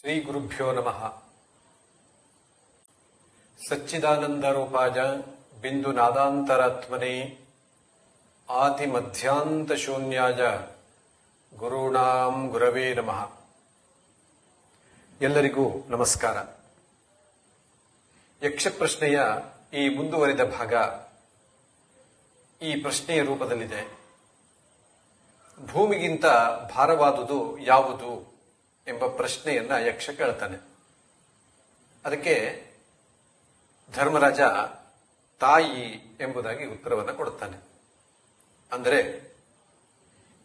ಶ್ರೀ ಗುರುಭ್ಯೋ ನಮಃ. ಸಚ್ಚಿದಾನಂದ ರೂಪಾಯ ಬಿಂದು ನಾದಾಂತರಾತ್ಮನೆ ಆದಿ ಮಧ್ಯಾಂತ ಶೂನ್ಯಾಯ ಗುರುಣಾಂ ಗುರವೇ ನಮಃ. ಎಲ್ಲರಿಗೂ ನಮಸ್ಕಾರ. ಯಕ್ಷ ಪ್ರಶ್ನೆಯ ಈ ಮುಂದುವರಿದ ಭಾಗ ಈ ಪ್ರಶ್ನೆಯ ರೂಪದಲ್ಲಿದೆ. ಭೂಮಿಗಿಂತ ಭಾರವಾದುದು ಯಾವುದು? ಎಂಬ ಪ್ರಶ್ನೆಯನ್ನ ಯಕ್ಷ ಕೇಳ್ತಾನೆ. ಅದಕ್ಕೆ ಧರ್ಮರಾಜ ತಾಯಿ ಎಂಬುದಾಗಿ ಉತ್ತರವನ್ನು ಕೊಡುತ್ತಾನೆ ಅಂದರೆ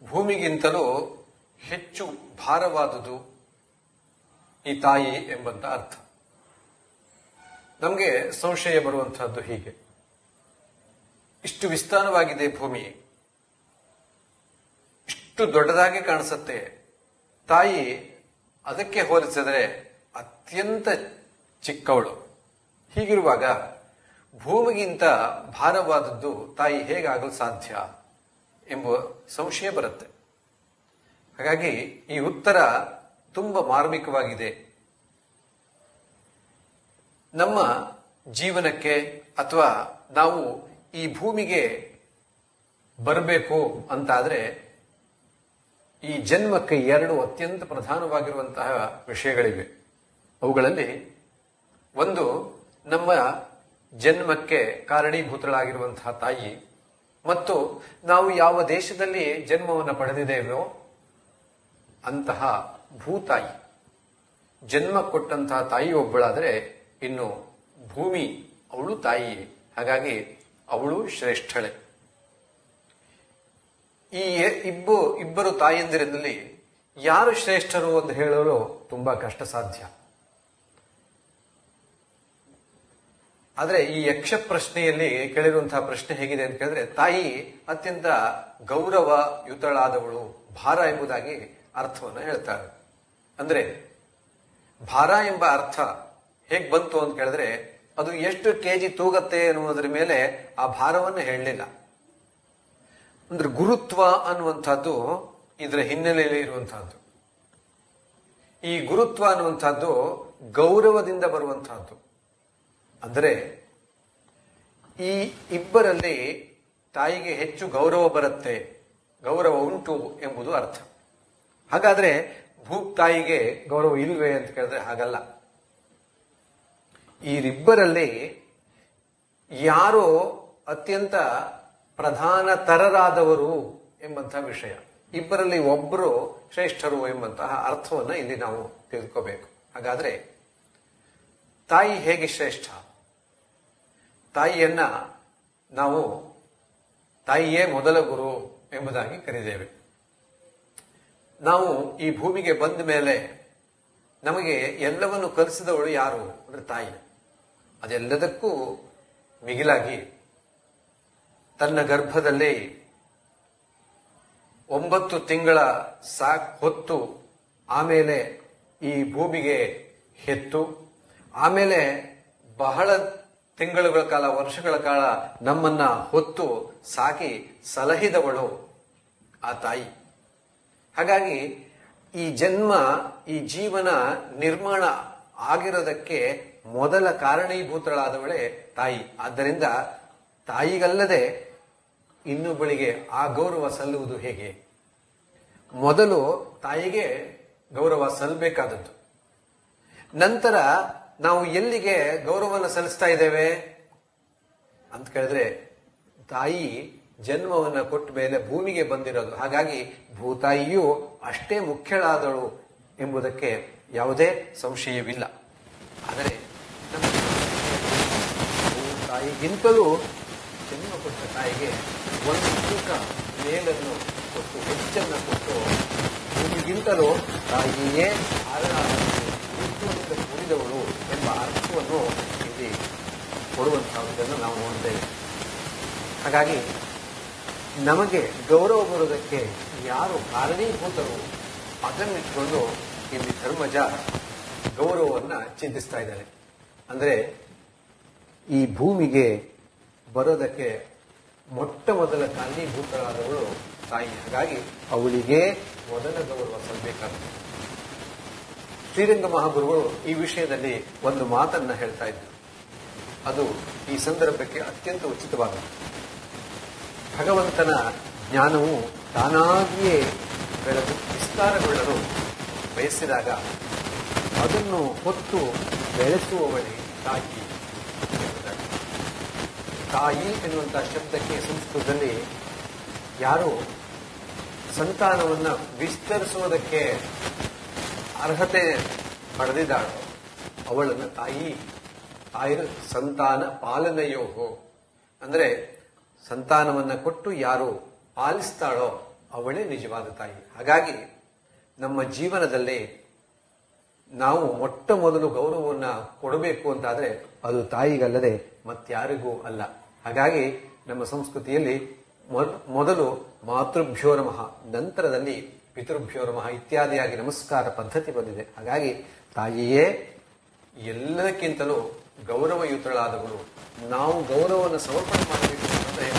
ಭೂಮಿಗಿಂತಲೂ ಹೆಚ್ಚು ಭಾರವಾದುದು ಈ ತಾಯಿ ಎಂಬಂತ ಅರ್ಥ. ನಮಗೆ ಸಂಶಯ ಬರುವಂತಹದ್ದು ಹೀಗೆ. ಇಷ್ಟು ವಿಸ್ತಾರವಾಗಿದೆ ಭೂಮಿ. ಇಷ್ಟು ದೊಡ್ಡದಾಗಿ ಕಾಣಿಸುತ್ತೆ. ತಾಯಿ ಅದಕ್ಕೆ ಹೋಲಿಸಿದರೆ ಅತ್ಯಂತ ಚಿಕ್ಕವಳು. ಹೀಗಿರುವಾಗ ಭೂಮಿಗಿಂತ ಭಾರವಾದದ್ದು ತಾಯಿ ಹೇಗಾಗಲು ಸಾಧ್ಯ ಎಂಬ ಸಂಶಯ ಬರುತ್ತೆ. ಹಾಗಾಗಿ ಈ ಉತ್ತರ ತುಂಬ ಮಾರ್ಮಿಕವಾಗಿದೆ. ನಮ್ಮ ಜೀವನಕ್ಕೆ ಅಥವಾ ನಾವು ಈ ಭೂಮಿಗೆ ಬರಬೇಕು ಅಂತಾದ್ರೆ ಈ ಜನ್ಮಕ್ಕೆ ಎರಡು ಅತ್ಯಂತ ಪ್ರಧಾನವಾಗಿರುವಂತಹ ವಿಷಯಗಳಿವೆ. ಅವುಗಳಲ್ಲಿ ಒಂದು, ನಮ್ಮ ಜನ್ಮಕ್ಕೆ ಕಾರಣೀಭೂತಳಾಗಿರುವಂತಹ ತಾಯಿ, ಮತ್ತು ನಾವು ಯಾವ ದೇಶದಲ್ಲಿ ಜನ್ಮವನ್ನು ಪಡೆದಿದ್ದೇವೋ ಅಂತಹ ಭೂತಾಯಿ. ಜನ್ಮ ಕೊಟ್ಟಂತಹ ತಾಯಿ ಒಬ್ಬಳಾದರೆ ಇನ್ನು ಭೂಮಿ ಅವಳು ತಾಯಿ ಹಾಗಾಗಿ ಅವಳು ಶ್ರೇಷ್ಠಳೆ. ಈ ಇಬ್ಬು, ಇಬ್ಬರು ತಾಯಂದಿರಲ್ಲಿ ಯಾರು ಶ್ರೇಷ್ಠರು ಅಂತ ಹೇಳಲು ತುಂಬಾ ಕಷ್ಟ ಸಾಧ್ಯ ಆದರೆ ಈ ಯಕ್ಷ ಪ್ರಶ್ನೆಯಲ್ಲಿ ಕೇಳಿರುವಂತಹ ಪ್ರಶ್ನೆ ಹೇಗಿದೆ ಅಂತ ಕೇಳಿದ್ರೆ, ತಾಯಿ ಅತ್ಯಂತ ಗೌರವ ಯುತಳಾದವಳು ಭಾರ ಎಂಬುದಾಗಿ ಅರ್ಥವನ್ನು ಹೇಳ್ತಾಳೆ ಅಂದ್ರೆ, ಭಾರ ಎಂಬ ಅರ್ಥ ಹೇಗ್ ಬಂತು ಅಂತ ಕೇಳಿದ್ರೆ, ಅದು ಎಷ್ಟು ಕೆಜಿ ತೂಗತ್ತೆ ಅನ್ನುವುದರ ಮೇಲೆ ಆ ಭಾರವನ್ನು ಹೇಳಲಿಲ್ಲ. ಅಂದ್ರೆ ಗುರುತ್ವ ಅನ್ನುವಂಥದ್ದು ಇದರ ಹಿನ್ನೆಲೆಯಲ್ಲಿ ಇರುವಂತಹದ್ದು ಈ ಗುರುತ್ವ ಅನ್ನುವಂಥದ್ದು ಗೌರವದಿಂದ ಬರುವಂತಹದ್ದು ಅಂದರೆ ಈ ಇಬ್ಬರಲ್ಲಿ ತಾಯಿಗೆ ಹೆಚ್ಚು ಗೌರವ ಬರುತ್ತೆ, ಗೌರವ ಉಂಟು ಎಂಬುದು ಅರ್ಥ. ಹಾಗಾದ್ರೆ ಭೂ ತಾಯಿಗೆ ಗೌರವ ಇಲ್ವೇ ಅಂತ ಕೇಳಿದ್ರೆ ಹಾಗಲ್ಲ. ಈ ಈರಿಬ್ಬರಲ್ಲಿ ಯಾರೋ ಅತ್ಯಂತ ಪ್ರಧಾನ ತರರಾದವರು ಎಂಬಂತಹ ವಿಷಯ. ಇಬ್ಬರಲ್ಲಿ ಒಬ್ಬರು ಶ್ರೇಷ್ಠರು ಎಂಬಂತಹ ಅರ್ಥವನ್ನು ಇಲ್ಲಿ ನಾವು ತಿಳ್ಕೋಬೇಕು. ಹಾಗಾದ್ರೆ, ತಾಯಿ ಹೇಗೆ ಶ್ರೇಷ್ಠ? ತಾಯಿಯನ್ನ ನಾವು ತಾಯಿಯೇ ಮೊದಲ ಗುರು ಎಂಬುದಾಗಿ ಕರೆದೇವೆ ನಾವು ಈ ಭೂಮಿಗೆ ಬಂದ ಮೇಲೆ ನಮಗೆ ಎಲ್ಲವನ್ನು ಕಲಿಸಿದವಳು ಯಾರು? ಅಂದ್ರೆ ತಾಯಿ. ಅದೆಲ್ಲದಕ್ಕೂ ಮಿಗಿಲಾಗಿ ತನ್ನ ಗರ್ಭದಲ್ಲಿ ಒಂಬತ್ತು ತಿಂಗಳ ಸಾಕ್ ಹೊತ್ತು ಆಮೇಲೆ ಈ ಭೂಮಿಗೆ ಹೆತ್ತು. ಆಮೇಲೆ ಬಹಳ ತಿಂಗಳುಗಳ ಕಾಲ, ವರ್ಷಗಳ ಕಾಲ ನಮ್ಮನ್ನ ಹೊತ್ತು ಸಾಕಿ ಸಲಹಿದವಳು ಆ ತಾಯಿ. ಹಾಗಾಗಿ ಈ ಜನ್ಮ, ಈ ಜೀವನ ನಿರ್ಮಾಣ ಆಗಿರೋದಕ್ಕೆ ಮೊದಲ ಕಾರಣೀಭೂತಳಾದವಳೆ ತಾಯಿ. ಆದ್ದರಿಂದ ತಾಯಿಗಲ್ಲದೆ ಇನ್ನೊಬ್ಬಳಿಗೆ ಆ ಗೌರವ ಸಲ್ಲುವುದು ಹೇಗೆ? ಮೊದಲು ತಾಯಿಗೆ ಗೌರವ ಸಲ್ಲಬೇಕಾದದ್ದು ನಂತರ ನಾವು ಎಲ್ಲಿಗೆ ಗೌರವವನ್ನು ಸಲ್ಲಿಸ್ತಾ ಇದ್ದೇವೆ? ಅಂತ ಕೇಳಿದ್ರೆ, ತಾಯಿ ಜನ್ಮವನ್ನ ಕೊಟ್ಟ ಮೇಲೆ ಭೂಮಿಗೆ ಬಂದಿರೋದು. ಹಾಗಾಗಿ ಭೂತಾಯಿಯು ಅಷ್ಟೇ ಮುಖ್ಯಳಾದಳು ಎಂಬುದಕ್ಕೆ ಯಾವುದೇ ಸಂಶಯವಿಲ್ಲ. ಆದರೆ ತಾಯಿಗಿಂತಲೂ ಭೂತಾಯಿಗಿಂತಲೂ ಜನ್ಮ ಕೊಟ್ಟ ತಾಯಿಗೆ ಒಂದು ತೂಕ ಮೇಲನ್ನು ಕೊಟ್ಟು, ಹೆಚ್ಚನ್ನು ಕೊಟ್ಟು, ನಿಮಗಿಂತಲೂ ತಾಯಿಯೇ ಆರಾಧನೆ ಕೂಡಿದವಳು ಎಂಬ ಅರ್ಥವನ್ನು ಇಲ್ಲಿ ಕೊಡುವಂತಹದನ್ನು ನಾವು ನೋಡ್ತೇವೆ. ಹಾಗಾಗಿ ನಮಗೆ ಗೌರವ ಬರುವುದಕ್ಕೆ ಯಾರು ಕಾರಣೀಭೂತರು ಅದನ್ನಿಟ್ಕೊಂಡು ಇಲ್ಲಿ ಧರ್ಮಜ ಗೌರವವನ್ನು ಚಿಂತಿಸ್ತಾ ಇದ್ದಾರೆ. ಅಂದ್ರೆ ಈ ಭೂಮಿಗೆ ಬರೋದಕ್ಕೆ ಮೊಟ್ಟ ಮೊದಲ ಕಾರಣೀಭೂತರಾದವಳು ತಾಯಿ. ಹಾಗಾಗಿ ಅವಳಿಗೆ ಮೊದಲ ಗೌರವ ಸಲ್ಲಬೇಕಾಗುತ್ತೆ ಶ್ರೀರಂಗ ಮಹಾಗುರುಗಳು ಈ ವಿಷಯದಲ್ಲಿ ಒಂದು ಮಾತನ್ನ ಹೇಳ್ತಾ ಇದ್ರು. ಅದು ಈ ಸಂದರ್ಭಕ್ಕೆ ಅತ್ಯಂತ ಉಚಿತವಾದದ್ದು. ಭಗವಂತನ ಜ್ಞಾನವು ತಾನಾಗಿಯೇ ಬೆಳೆದು ವಿಸ್ತಾರಗೊಳ್ಳಲು ಬಯಸಿದಾಗ ಅದನ್ನು ಹೊತ್ತು ಬೆಳೆಸುವವಳಿ ತಾಯಿ. ತಾಯಿ ಎನ್ನುವಂತಹ ಶಬ್ದಕ್ಕೆ ಸಂಸ್ಕೃತದಲ್ಲಿ ಯಾರು ಸಂತಾನವನ್ನ ವಿಸ್ತರಿಸುವುದಕ್ಕೆ ಅರ್ಹತೆ ಪಡೆದಿದ್ದಾಳೋ ಅವಳನ್ನು ತಾಯಿ ತಾಯಿ ಸಂತಾನ ಪಾಲನೆಯೋಹೋ. ಅಂದ್ರೆ ಸಂತಾನವನ್ನ ಕೊಟ್ಟು ಯಾರು ಪಾಲಿಸ್ತಾಳೋ ಅವಳೇ ನಿಜವಾದ ತಾಯಿ. ಹಾಗಾಗಿ ನಮ್ಮ ಜೀವನದಲ್ಲಿ ನಾವು ಮೊಟ್ಟ ಮೊದಲು ಗೌರವವನ್ನು ಕೊಡಬೇಕು ಅಂತಾದರೆ ಅದು ತಾಯಿಗಲ್ಲದೆ ಮತ್ತಾರಿಗೂ ಅಲ್ಲ. ಹಾಗಾಗಿ ನಮ್ಮ ಸಂಸ್ಕೃತಿಯಲ್ಲಿ ಮೊದ- ಮೊದಲು ಮಾತೃಭ್ಯೋ ನಮಃ, ನಂತರದಲ್ಲಿ ಪಿತೃಭ್ಯೋ ನಮಃ ಇತ್ಯಾದಿಯಾಗಿ ನಮಸ್ಕಾರ ಪದ್ಧತಿ ಬಂದಿದೆ. ಹಾಗಾಗಿ ತಾಯಿಯೇ ಎಲ್ಲದಕ್ಕಿಂತಲೂ ಗೌರವಯುತಳಾದವಳು ನಾವು ಗೌರವವನ್ನು ಸಮರ್ಪಣೆ ಮಾಡಬೇಕು ಅಂದರೆ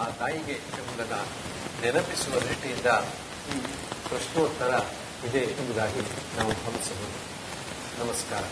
ಆ ತಾಯಿಗೆ ಎಂಬುದನ್ನು ನೆನಪಿಸುವ ದೃಷ್ಟಿಯಿಂದ ಈ ಪ್ರಶ್ನೋತ್ತರ ಇದೆ ಎಂಬುದಾಗಿ ನಾವು ಭಾವಿಸಬಹುದು. ನಮಸ್ಕಾರ.